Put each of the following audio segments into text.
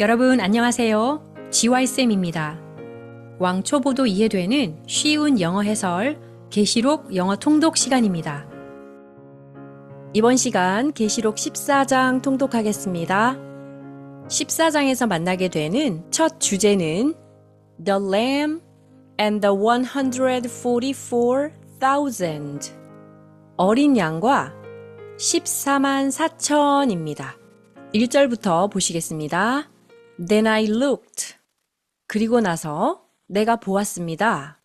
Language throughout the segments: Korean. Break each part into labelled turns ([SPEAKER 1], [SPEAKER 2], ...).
[SPEAKER 1] 여러분 안녕하세요. GY쌤입니다. 왕초보도 이해되는 쉬운 영어 해설 계시록 영어 통독 시간입니다. 이번 시간 계시록 14장 통독하겠습니다. 14장에서 만나게 되는 첫 주제는 The Lamb and the 144,000 어린 양과 14만 4천입니다. 1절부터 보시겠습니다. Then I looked. 그리고 나서 내가 보았습니다.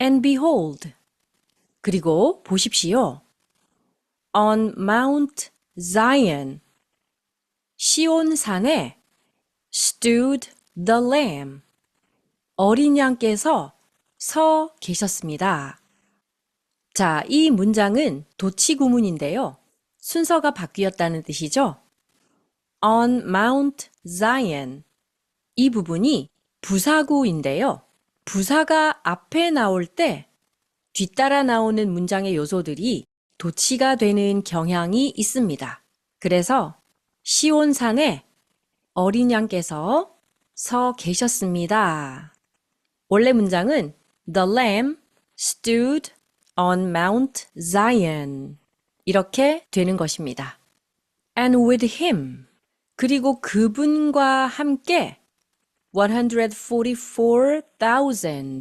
[SPEAKER 1] And behold. 그리고 보십시오. On Mount Zion. 시온 산에 stood the lamb. 어린 양께서 서 계셨습니다. 자, 이 문장은 도치 구문인데요. 순서가 바뀌었다는 뜻이죠. On Mount Zion. 이 부분이 부사구인데요. 부사가 앞에 나올 때 뒤따라 나오는 문장의 요소들이 도치가 되는 경향이 있습니다. 그래서 시온산에 어린 양께서 서 계셨습니다. 원래 문장은 The lamb stood on Mount Zion. 이렇게 되는 것입니다. And with him. 그리고 그분과 함께 144,000.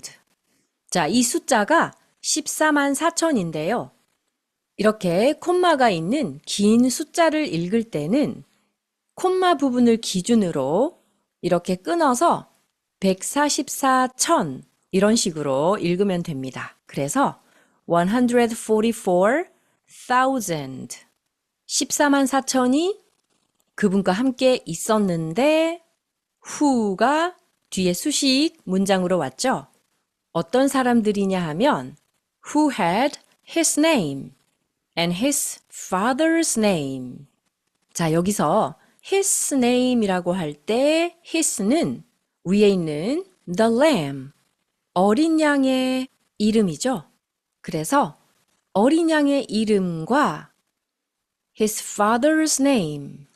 [SPEAKER 1] 자, 이 숫자가 14만 4천인데요. 이렇게 콤마가 있는 긴 숫자를 읽을 때는 콤마 부분을 기준으로 이렇게 끊어서 144,000 이런 식으로 읽으면 됩니다. 그래서 144,000 14만 4천이 그분과 함께 있었는데 who가 뒤에 수식 문장으로 왔죠. 어떤 사람들이냐 하면 who had his name and his father's name. 자, 여기서 his name이라고 할 때 his는 위에 있는 the lamb, 어린 양의 이름이죠. 그래서 어린 양의 이름과 his father's name.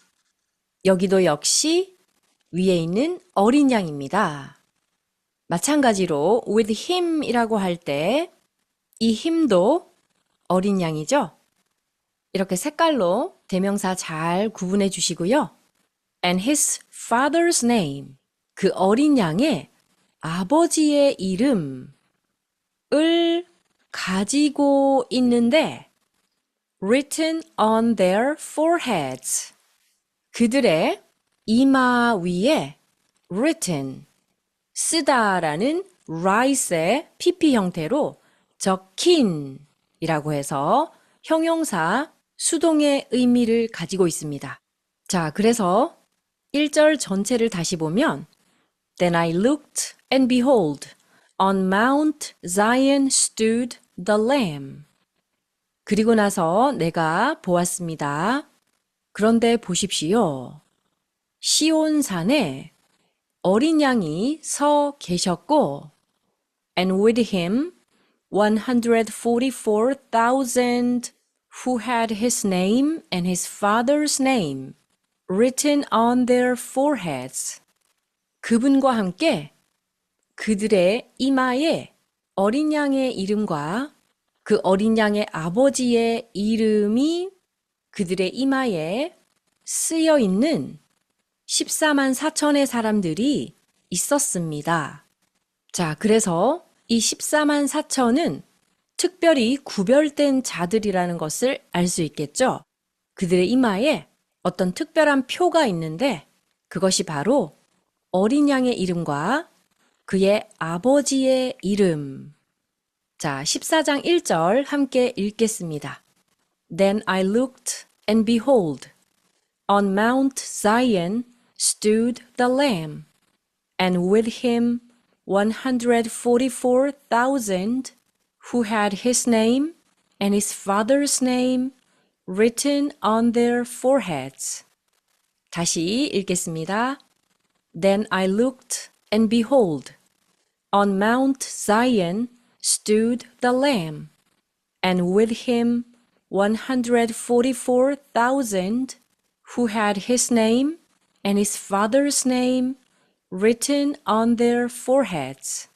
[SPEAKER 1] 여기도 역시 위에 있는 어린 양입니다. 마찬가지로 with him이라고 할 때 이 힘도 어린 양이죠. 이렇게 색깔로 대명사 잘 구분해 주시고요. and his father's name. 그 어린 양의 아버지의 이름을 가지고 있는데 written on their foreheads. 그들의 이마 위에 written 쓰다라는 write의 pp 형태로 적힌이라고 해서 형용사 수동의 의미를 가지고 있습니다. 자, 그래서 1절 전체를 다시 보면 Then I looked and behold on Mount Zion stood the lamb. 그리고 나서 내가 보았습니다. 그런데 보십시오. 시온산에 어린 양이 서 계셨고, and with him 144,000 who had his name and his father's name written on their foreheads. 그분과 함께 그들의 이마에 어린 양의 이름과 그 어린 양의 아버지의 이름이 그들의 이마에 쓰여 있는 14만 4천의 사람들이 있었습니다. 자, 그래서 이 14만 4천은 특별히 구별된 자들이라는 것을 알 수 있겠죠? 그들의 이마에 어떤 특별한 표가 있는데 그것이 바로 어린 양의 이름과 그의 아버지의 이름. 자, 14장 1절 함께 읽겠습니다. Then I looked and behold, on Mount Zion stood the Lamb, and with him 144,000 who had his name and his father's name written on their foreheads. 다시 읽겠습니다. Then I looked, and behold, on Mount Zion stood the Lamb, and with him 144,000 who had his name and his father's name written on their foreheads.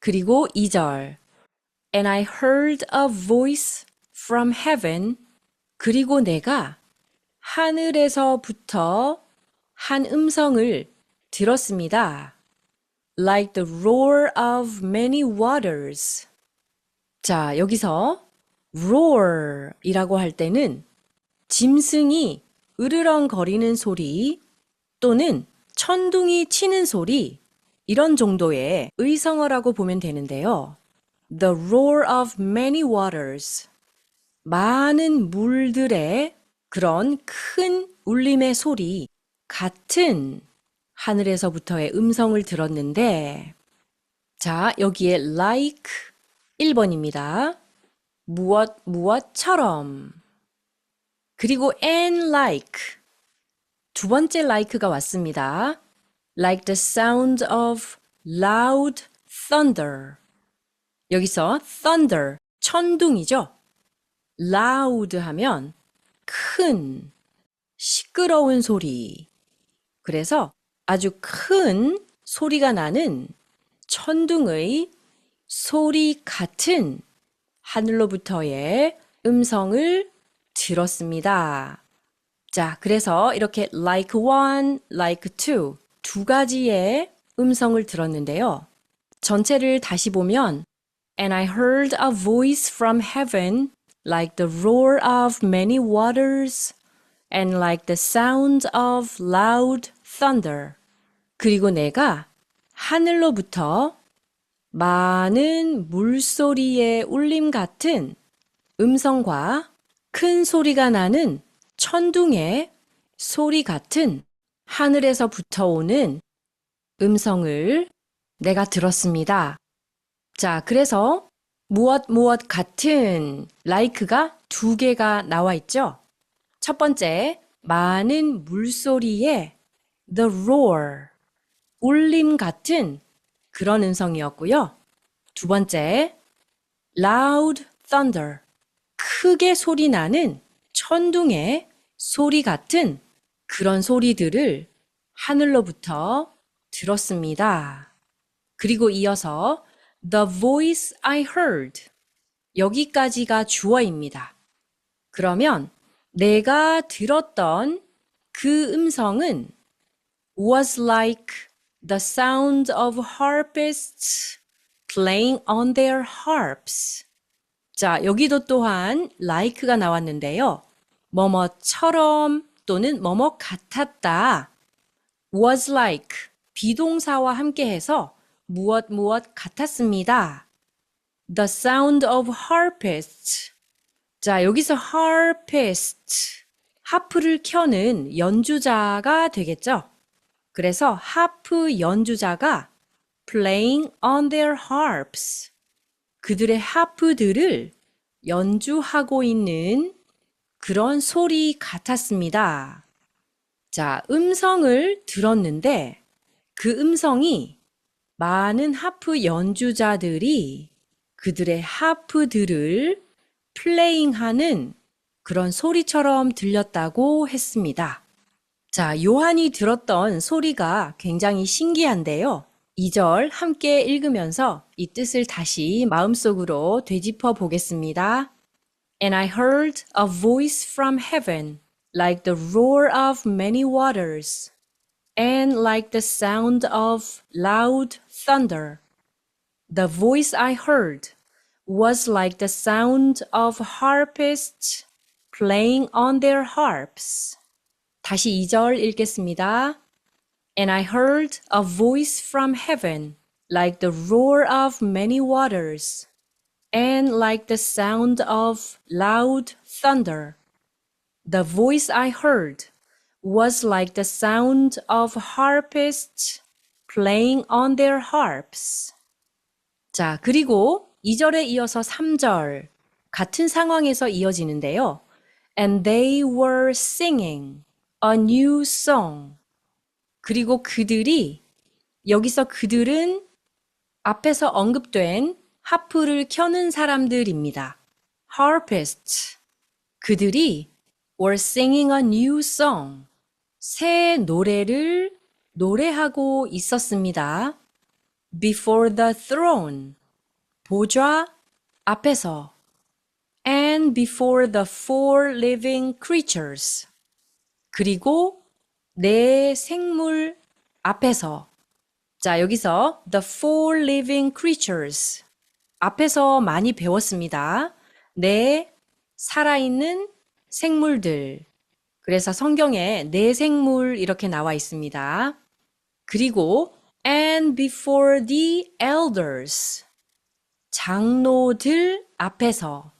[SPEAKER 1] 그리고 2절. And I heard a voice from heaven. 그리고 내가 하늘에서부터 한 음성을 들었습니다. Like the roar of many waters. 자, 여기서 roar 이라고 할 때는 짐승이 으르렁거리는 소리 또는 천둥이 치는 소리 이런 정도의 의성어라고 보면 되는데요. The roar of many waters. 많은 물들의 그런 큰 울림의 소리 같은 하늘에서부터의 음성을 들었는데 자, 여기에 like 1번입니다. 무엇 무엇처럼 그리고 and like 두 번째 like가 왔습니다. Like the sound of loud thunder. 여기서 thunder, 천둥이죠. loud 하면 큰, 시끄러운 소리. 그래서 아주 큰 소리가 나는 천둥의 소리 같은 하늘로부터의 음성을 들었습니다. 자, 그래서 이렇게 like one, like two 두 가지의 음성을 들었는데요. 전체를 다시 보면 And I heard a voice from heaven like the roar of many waters and like the sound of loud thunder. 그리고 내가 하늘로부터 많은 물소리의 울림 같은 음성과 큰 소리가 나는 천둥의 소리 같은 하늘에서 붙어오는 음성을 내가 들었습니다. 자, 그래서 무엇 무엇 같은 like가 두 개가 나와 있죠. 첫 번째, 많은 물소리에 the roar, 울림 같은 그런 음성이었고요. 두 번째, loud thunder, 크게 소리 나는 천둥의 소리 같은 그런 소리들을 하늘로부터 들었습니다. 그리고 이어서 the voice I heard 여기까지가 주어입니다. 그러면 내가 들었던 그 음성은 was like the sound of harpists playing on their harps. 자, 여기도 또한 like가 나왔는데요. 뭐뭐처럼 또는 뭐뭐 같았다. was like 비동사와 함께해서 무엇 무엇 같았습니다. The sound of harpists. 자, 여기서 harpist, 하프를 켜는 연주자가 되겠죠? 그래서 하프 연주자가 playing on their harps. 그들의 하프들을 연주하고 있는 그런 소리 같았습니다. 자, 음성을 들었는데 그 음성이 많은 하프 연주자들이 그들의 하프들을 플레잉하는 그런 소리처럼 들렸다고 했습니다. 자, 요한이 들었던 소리가 굉장히 신기한데요. 2절 함께 읽으면서 이 뜻을 다시 마음속으로 되짚어 보겠습니다. And I heard a voice from heaven, like the roar of many waters, and like the sound of loud thunder. The voice I heard was like the sound of harpists playing on their harps. 다시 2절 읽겠습니다. And I heard a voice from heaven, like the roar of many waters, and like the sound of loud thunder. The voice I heard was like the sound of harpists playing on their harps. 자, 그리고 2절에 이어서 3절 같은 상황에서 이어지는데요. And they were singing A new song. 그리고 그들이 여기서 그들은 앞에서 언급된 하프를 켜는 사람들입니다. harpists. 그들이 were singing a new song. 새 노래를 노래하고 있었습니다. Before the throne. 보좌 앞에서. And before the four living creatures. 그리고 네 생물 앞에서. 자, 여기서 the four living creatures. 앞에서 많이 배웠습니다. 네 살아있는 생물들. 그래서 성경에 네 생물 이렇게 나와 있습니다. 그리고 and before the elders. 장로들 앞에서.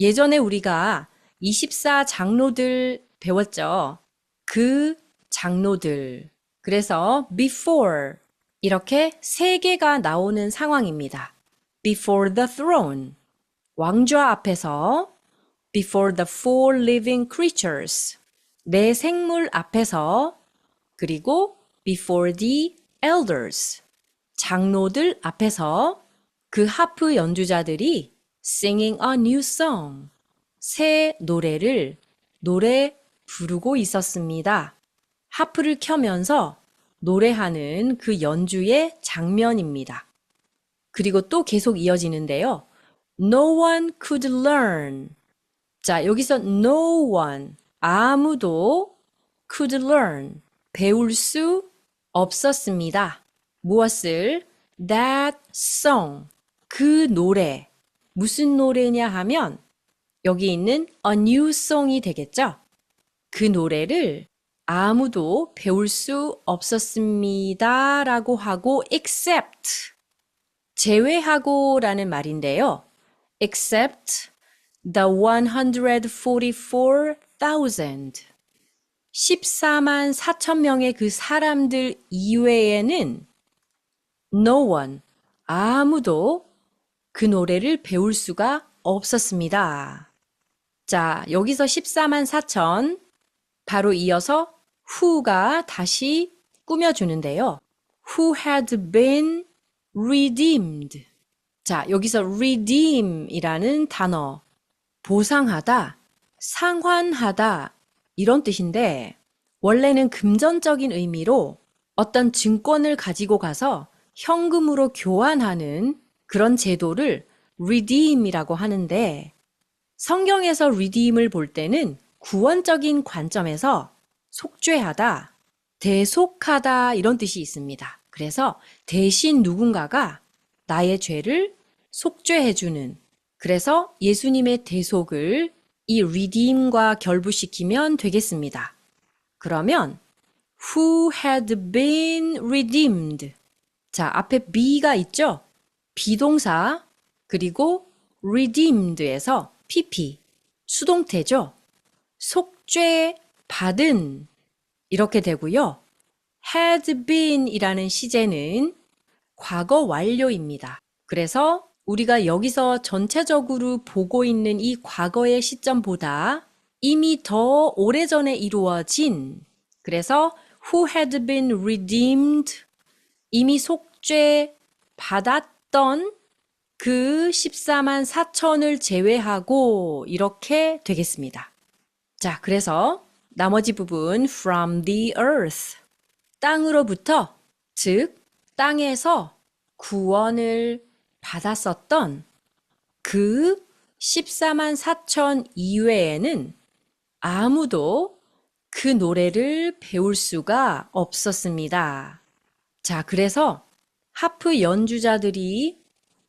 [SPEAKER 1] 예전에 우리가 24 장로들 배웠죠. 그 장로들. 그래서 before 이렇게 세 개가 나오는 상황입니다. before the throne. 왕좌 앞에서 before the four living creatures. 네 생물 앞에서 그리고 before the elders. 장로들 앞에서 그 하프 연주자들이 singing a new song. 새 노래를 노래 부르고 있었습니다. 하프를 켜면서 노래하는 그 연주의 장면입니다. 그리고 또 계속 이어지는데요. No one could learn. 자, 여기서 no one, 아무도 could learn, 배울 수 없었습니다. 무엇을? That song, 그 노래. 무슨 노래냐 하면 여기 있는 a new song이 되겠죠? 그 노래를 아무도 배울 수 없었습니다. 라고 하고 except 제외하고 라는 말인데요. except the 144,000 14만 4천 명의 그 사람들 이외에는 no one 아무도 그 노래를 배울 수가 없었습니다. 자, 여기서 14만 4천 바로 이어서 who가 다시 꾸며주는데요. who had been redeemed. 자, 여기서 redeem이라는 단어, 보상하다, 상환하다, 이런 뜻인데, 원래는 금전적인 의미로 어떤 증권을 가지고 가서 현금으로 교환하는 그런 제도를 redeem이라고 하는데, 성경에서 redeem을 볼 때는 구원적인 관점에서 속죄하다, 대속하다 이런 뜻이 있습니다. 그래서 대신 누군가가 나의 죄를 속죄해주는 그래서 예수님의 대속을 이 redeem과 결부시키면 되겠습니다. 그러면 who had been redeemed 자 앞에 be가 있죠? 비동사 그리고 redeemed에서 pp 수동태죠. 속죄 받은 이렇게 되고요. had been 이라는 시제는 과거 완료입니다. 그래서 우리가 여기서 전체적으로 보고 있는 이 과거의 시점보다 이미 더 오래전에 이루어진 그래서 who had been redeemed 이미 속죄 받았던 그 14만 4천을 제외하고 이렇게 되겠습니다. 자, 그래서 나머지 부분 from the earth 땅으로부터 즉 땅에서 구원을 받았었던 그 14만 4천 이외에는 아무도 그 노래를 배울 수가 없었습니다. 자, 그래서 하프 연주자들이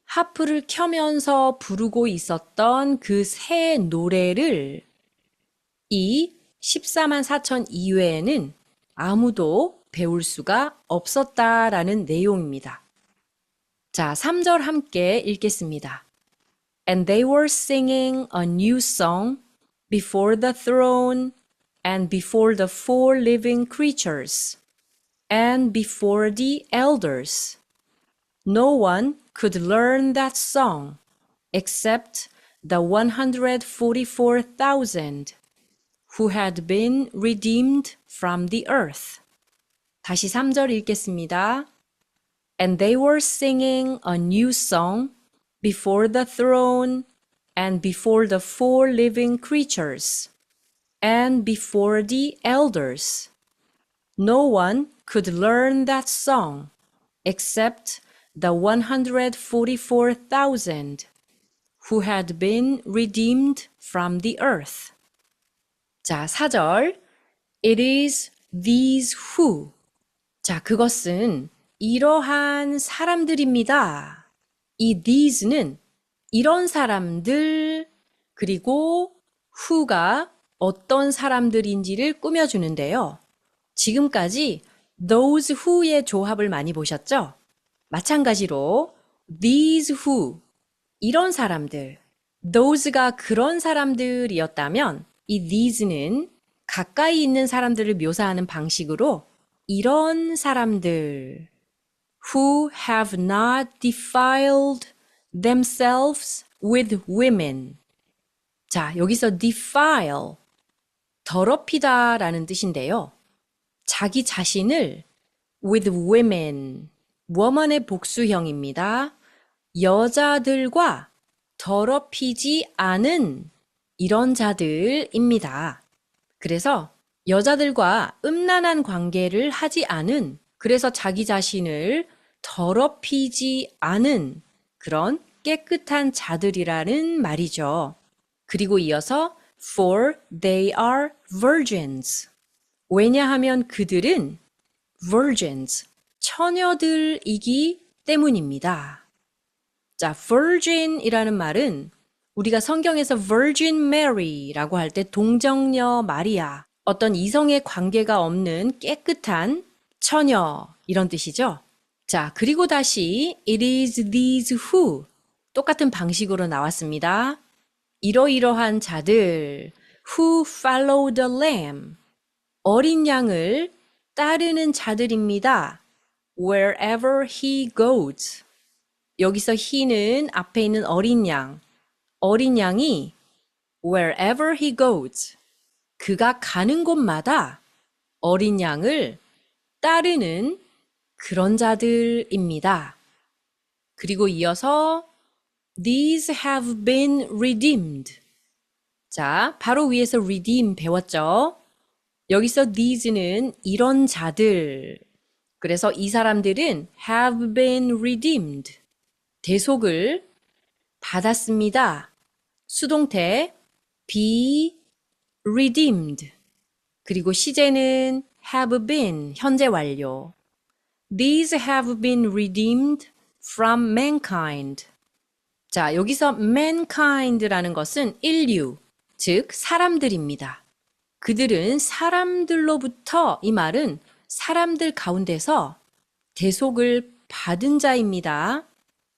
[SPEAKER 1] 하프를 켜면서 부르고 있었던 그 새 노래를 이 14만 4천 이외에는 아무도 배울 수가 없었다라는 내용입니다. 자, 3절 함께 읽겠습니다. And they were singing a new song before the throne and before the four living creatures and before the elders. No one could learn that song except the 144,000 who had been redeemed from the earth. 다시 3절 읽겠습니다. And they were singing a new song before the throne and before the four living creatures and before the elders. No one could learn that song except the 144,000 who had been redeemed from the earth. 자, 4절. It is these who. 자, 그것은 이러한 사람들입니다. 이 these는 이런 사람들, 그리고 who가 어떤 사람들인지를 꾸며주는데요. 지금까지 those who의 조합을 많이 보셨죠? 마찬가지로 these who 이런 사람들 those가 그런 사람들이었다면 이 these는 가까이 있는 사람들을 묘사하는 방식으로 이런 사람들 who have not defiled themselves with women 자, 여기서 defile 더럽히다라는 뜻인데요. 자기 자신을 with women, woman의 복수형입니다. 여자들과 더럽히지 않은 이런 자들입니다. 그래서 여자들과 음란한 관계를 하지 않은, 그래서 자기 자신을 더럽히지 않은 그런 깨끗한 자들이라는 말이죠. 그리고 이어서 for they are virgins. 왜냐하면 그들은 virgins, 처녀들이기 때문입니다. 자, virgin이라는 말은 우리가 성경에서 Virgin Mary라고 할 때 동정녀 마리아, 어떤 이성의 관계가 없는 깨끗한 처녀 이런 뜻이죠. 자, 그리고 다시 it is these who 똑같은 방식으로 나왔습니다. 이러이러한 자들 who follow the lamb 어린 양을 따르는 자들입니다. wherever he goes 여기서 he는 앞에 있는 어린 양 어린 양이 wherever he goes 그가 가는 곳마다 어린 양을 따르는 그런 자들입니다. 그리고 이어서 These have been redeemed. 자, 바로 위에서 redeem 배웠죠? 여기서 these는 이런 자들. 그래서 이 사람들은 have been redeemed. 대속을 받았습니다. 수동태 be redeemed. 그리고 시제는 have been 현재 완료. These have been redeemed from mankind. 자, 여기서 mankind라는 것은 인류, 즉 사람들입니다. 그들은 사람들로부터 이 말은 사람들 가운데서 대속을 받은 자입니다.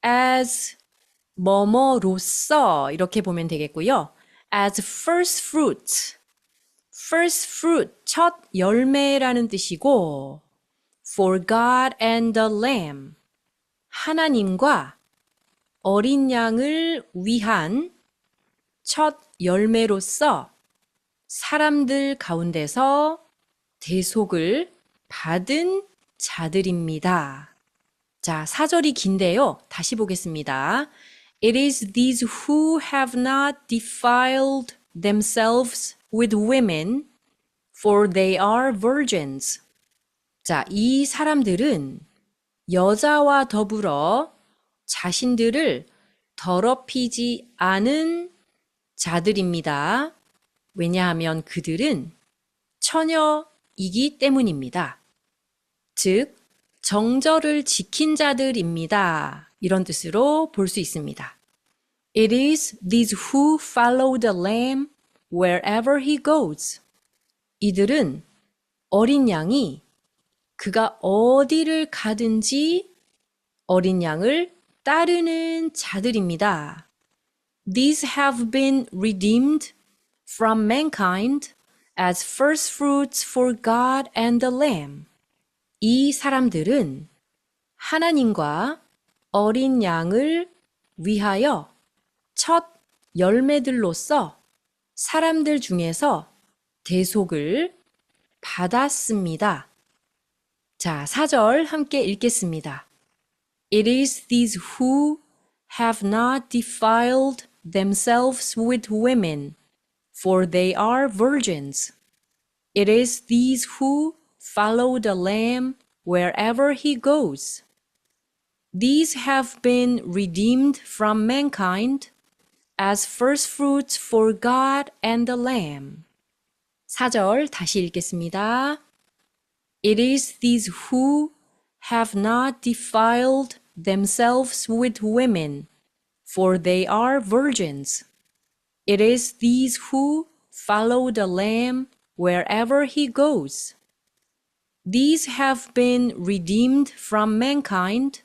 [SPEAKER 1] as 뭐뭐로서 이렇게 보면 되겠고요. as first fruit. first fruit 첫 열매라는 뜻이고 for God and the lamb 하나님과 어린 양을 위한 첫 열매로서 사람들 가운데서 대속을 받은 자들입니다. 자, 사절이 긴데요. 다시 보겠습니다. It is these who have not defiled themselves with women, for they are virgins. 자, 이 사람들은 여자와 더불어 자신들을 더럽히지 않은 자들입니다. 왜냐하면 그들은 처녀이기 때문입니다. 즉, 정절을 지킨 자들입니다. 이런 뜻으로 볼 수 있습니다. It is these who follow the lamb wherever he goes. 이들은 어린 양이 그가 어디를 가든지 어린 양을 따르는 자들입니다. These have been redeemed from mankind as first fruits for God and the Lamb. 이 사람들은 하나님과 어린 양을 위하여 첫 열매들로서 사람들 중에서 대속을 받았습니다. 자, 4절 함께 읽겠습니다. It is these who have not defiled themselves with women, for they are virgins. It is these who follow the Lamb wherever he goes. These have been redeemed from mankind as firstfruits for God and the Lamb. 4절 다시 읽겠습니다. It is these who have not defiled themselves with women, for they are virgins. It is these who follow the Lamb wherever he goes. These have been redeemed from mankind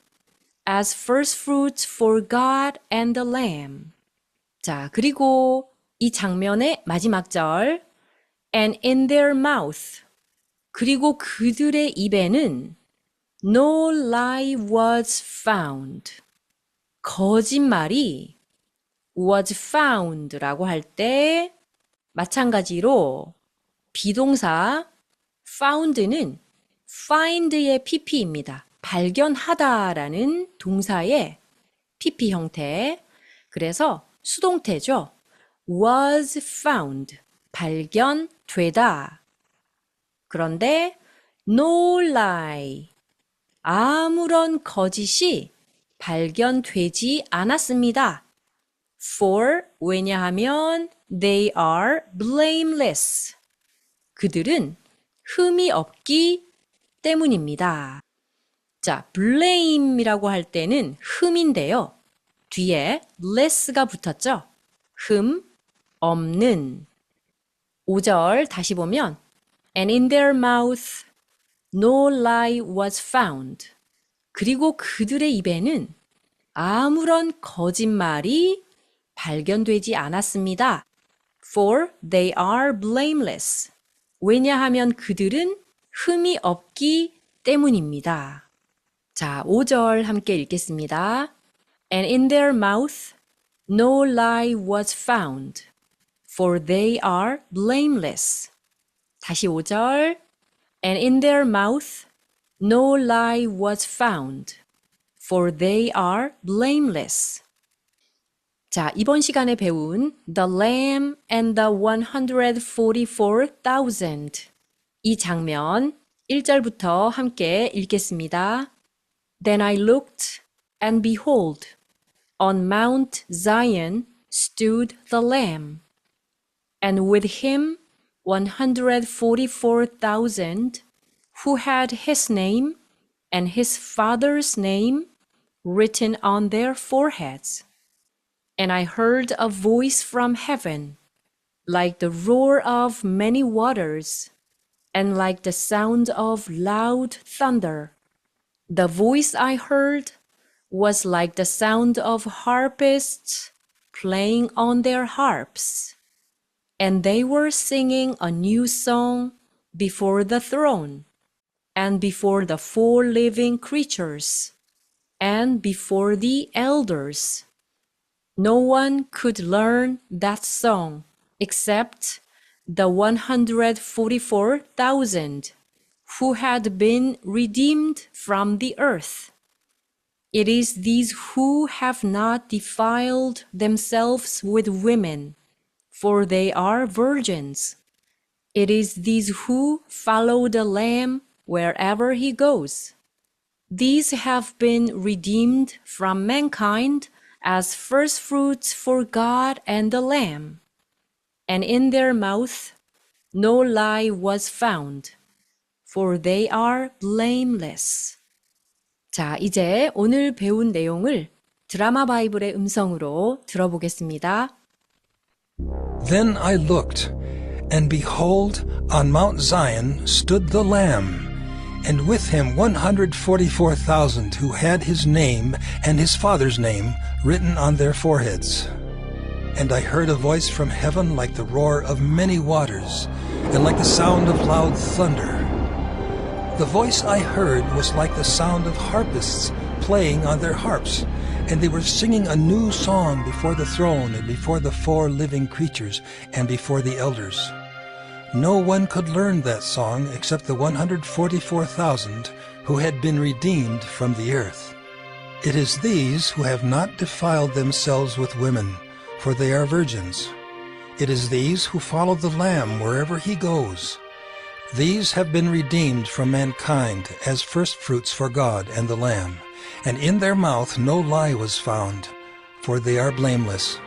[SPEAKER 1] as firstfruits for God and the Lamb. 자, 그리고 이 장면의 마지막 절, and in their mouth. 그리고 그들의 입에는 no lie was found. 거짓말이 was found라고 할 때 마찬가지로 비동사 found는 find의 pp입니다. 발견하다라는 동사의 pp 형태. 그래서 수동태죠. was found. 발견되다. 그런데 no lie. 아무런 거짓이 발견되지 않았습니다. For 왜냐하면 they are blameless. 그들은 흠이 없기 때문입니다. 자, blame이라고 할 때는 흠인데요. 뒤에 less가 붙었죠? 흠, 없는. 5절 다시 보면 And in their mouth no lie was found. 그리고 그들의 입에는 아무런 거짓말이 발견되지 않았습니다. For they are blameless. 왜냐하면 그들은 흠이 없기 때문입니다. 자, 5절 함께 읽겠습니다. And in their mouth no lie was found, for they are blameless. 다시 5절. And in their mouth no lie was found, for they are blameless. 자, 이번 시간에 배운 The Lamb and the 144,000이 장면 1절부터 함께 읽겠습니다. Then I looked and behold, on Mount Zion stood the Lamb, and with him 144,000 who had his name and his father's name written on their foreheads. And I heard a voice from heaven, like the roar of many waters, and like the sound of loud thunder. The voice I heard was like the sound of harpists playing on their harps. And they were singing a new song before the throne, and before the four living creatures, and before the elders. No one could learn that song except the 144,000 who had been redeemed from the earth. It is these who have not defiled themselves with women, for they are virgins. It is these who follow the Lamb wherever he goes. These have been redeemed from mankind as firstfruits for God and the Lamb. And in their mouth no lie was found, for they are blameless. 자, 이제 오늘 배운 내용을 드라마 바이블의 음성으로 들어보겠습니다.
[SPEAKER 2] Then I looked, and behold, on Mount Zion stood the Lamb, and with him 144,000 who had his name and his father's name written on their foreheads. And I heard a voice from heaven like the roar of many waters, and like the sound of loud thunder. The voice I heard was like the sound of harpists playing on their harps, and they were singing a new song before the throne and before the four living creatures and before the elders. No one could learn that song except the 144,000 who had been redeemed from the earth. It is these who have not defiled themselves with women, for they are virgins. It is these who follow the Lamb wherever he goes. These have been redeemed from mankind as firstfruits for God and the Lamb. And in their mouth no lie was found, for they are blameless.